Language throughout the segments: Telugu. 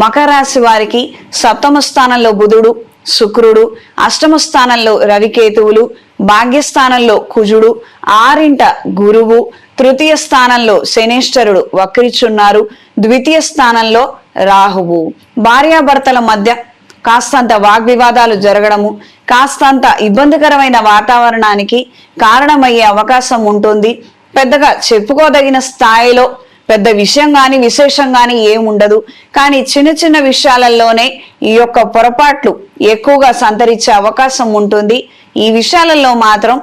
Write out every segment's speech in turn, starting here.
మకర రాశి వారికి సప్తమ స్థానంలో బుధుడు శుక్రుడు అష్టమ స్థానంలో రవికేతువులు భాగ్యస్థానంలో కుజుడు ఆరింట గురువు తృతీయ స్థానంలో శనేశ్వరుడు వక్రిచున్నారు. ద్వితీయ స్థానంలో రాహువు. భార్యాభర్తల మధ్య కాస్తంత వాగ్వివాదాలు జరగడము కాస్తంత ఇబ్బందికరమైన వాతావరణానికి కారణమయ్యే అవకాశం ఉంటుంది. పెద్దగా చెప్పుకోదగిన స్థాయిలో పెద్ద విషయం గాని విశేషం గాని ఏముండదు కానీ చిన్న చిన్న విషయాలలోనే ఈ యొక్క పొరపాట్లు ఎక్కువగా సంతరించే అవకాశం ఉంటుంది. ఈ విషయాలలో మాత్రం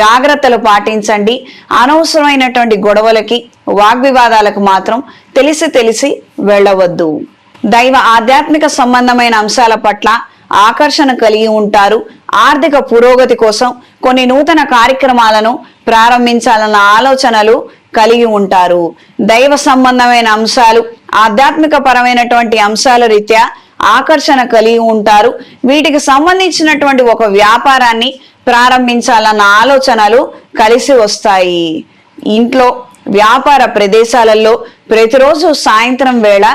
జాగ్రత్తలు పాటించండి. అనవసరమైనటువంటి గొడవలకి వాగ్వివాదాలకు మాత్రం తెలిసి తెలిసి వెళ్ళవద్దు. దైవ ఆధ్యాత్మిక సంబంధమైన అంశాల పట్ల ఆకర్షణ కలిగి ఉంటారు. ఆర్థిక పురోగతి కోసం కొన్ని నూతన కార్యక్రమాలను ప్రారంభించాలన్న ఆలోచనలు కలిగి ఉంటారు. దైవ సంబంధమైన అంశాలు ఆధ్యాత్మిక పరమైనటువంటి అంశాల రీత్యా ఆకర్షణ కలిగి ఉంటారు. వీటికి సంబంధించినటువంటి ఒక వ్యాపారాన్ని ప్రారంభించాలన్న ఆలోచనలు కలిసి వస్తాయి. ఇంట్లో వ్యాపార ప్రదేశాలలో ప్రతిరోజు సాయంత్రం వేళ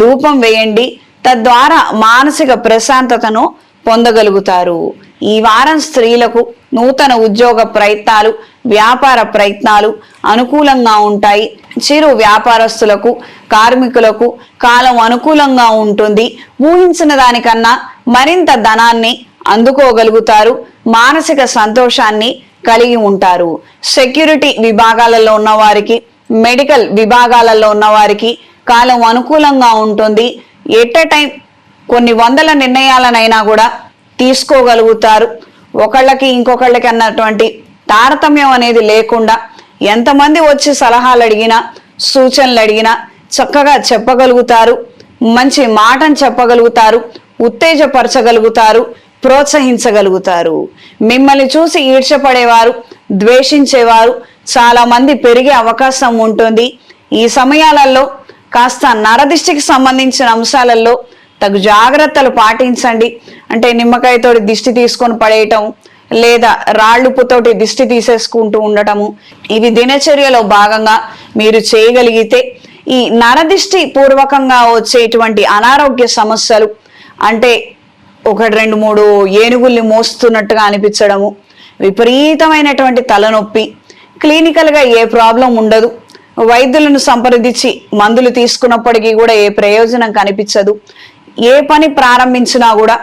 ధూపం వేయండి తద్వారా మానసిక ప్రశాంతతను పొందగలుగుతారు. ఈ వారం స్త్రీలకు నూతన ఉద్యోగ ప్రయత్నాలు వ్యాపార ప్రయత్నాలు అనుకూలంగా ఉంటాయి. చిరు వ్యాపారస్తులకు కార్మికులకు కాలం అనుకూలంగా ఉంటుంది. ఊహించిన దానికన్నా మరింత ధనాన్ని అందుకోగలుగుతారు. మానసిక సంతోషాన్ని కలిగి ఉంటారు. సెక్యూరిటీ విభాగాలలో ఉన్నవారికి మెడికల్ విభాగాలలో ఉన్నవారికి కాలం అనుకూలంగా ఉంటుంది. ఎట్ ఎ టైం కొన్ని వందల నిర్ణయాలనైనా కూడా తీసుకోగలుగుతారు. ఒకళ్ళకి ఇంకొకళ్ళకి అన్నటువంటి తారతమ్యం అనేది లేకుండా ఎంతమంది వచ్చి సలహాలు అడిగినా సూచనలు అడిగినా చక్కగా చెప్పగలుగుతారు. మంచి మాటను చెప్పగలుగుతారు. ఉత్తేజపరచగలుగుతారు. ప్రోత్సహించగలుగుతారు. మిమ్మల్ని చూసి ఈడ్చపడేవారు ద్వేషించేవారు చాలా మంది పెరిగే అవకాశం ఉంటుంది. ఈ సమయాలలో కాస్త నరదిష్టికి సంబంధించిన అంశాలలో తగు జాగ్రత్తలు పాటించండి. అంటే నిమ్మకాయతోటి దిష్టి తీసుకొని పడేయటం లేదా రాళ్ళుపుతోటి దిష్టి తీసేసుకుంటూ ఉండటము ఇవి దినచర్యలో భాగంగా మీరు చేయగలిగితే ఈ నరదిష్టి పూర్వకంగా వచ్చేటువంటి అనారోగ్య సమస్యలు అంటే ఒకటి రెండు మూడు ఏనుగుల్ని మోస్తున్నట్టుగా అనిపించడము విపరీతమైనటువంటి తలనొప్పి క్లినికల్గా ఏ ప్రాబ్లం ఉండదు. వైద్యులను సంప్రదించి మందులు తీసుకున్నప్పటికీ కూడా ఏ ప్రయోజనం కనిపించదు. ఏ పని ప్రారంభించినా కూడా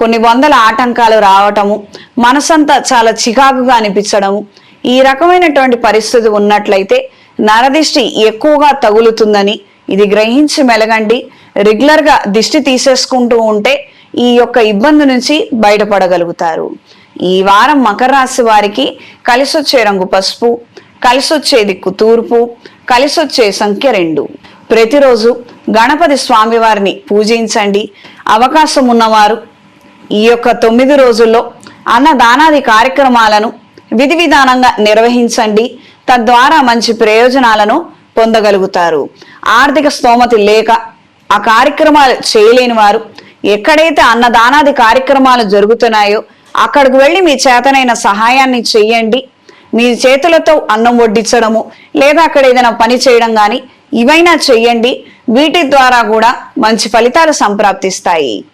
కొన్ని వందల ఆటంకాలు రావటము మనసంతా చాలా చికాకుగా అనిపించడము ఈ రకమైనటువంటి పరిస్థితి ఉన్నట్లయితే నరదిష్టి ఎక్కువగా తగులుతుందని ఇది గ్రహించి మెలగండి. రెగ్యులర్గా దిష్టి తీసేసుకుంటూ ఉంటే ఈ యొక్క ఇబ్బంది నుంచి బయటపడగలుగుతారు. ఈ వారం మకర రాశి వారికి కలిసొచ్చే రంగు పసుపు కలిసొచ్చే దిక్కు తూర్పు కలిసొచ్చే సంఖ్య రెండు. ప్రతిరోజు గణపతి స్వామివారిని పూజించండి. అవకాశం ఉన్నవారు ఈ యొక్క తొమ్మిది రోజుల్లో అన్నదానాది కార్యక్రమాలను విధి విధానంగా నిర్వహించండి. తద్వారా మంచి ప్రయోజనాలను పొందగలుగుతారు. ఆర్థిక స్తోమతి లేక ఆ కార్యక్రమాలు చేయలేని వారు ఎక్కడైతే అన్నదానాది కార్యక్రమాలు జరుగుతున్నాయో అక్కడికి వెళ్ళి మీ చేతనైన సహాయాన్ని చెయ్యండి. మీ చేతులతో అన్నం వడ్డించడము లేదా అక్కడ ఏదైనా పని చేయడం కానీ ఇవైనా చెయ్యండి. వీటి ద్వారా కూడా మంచి ఫలితాలు సంప్రాప్తిస్తాయి.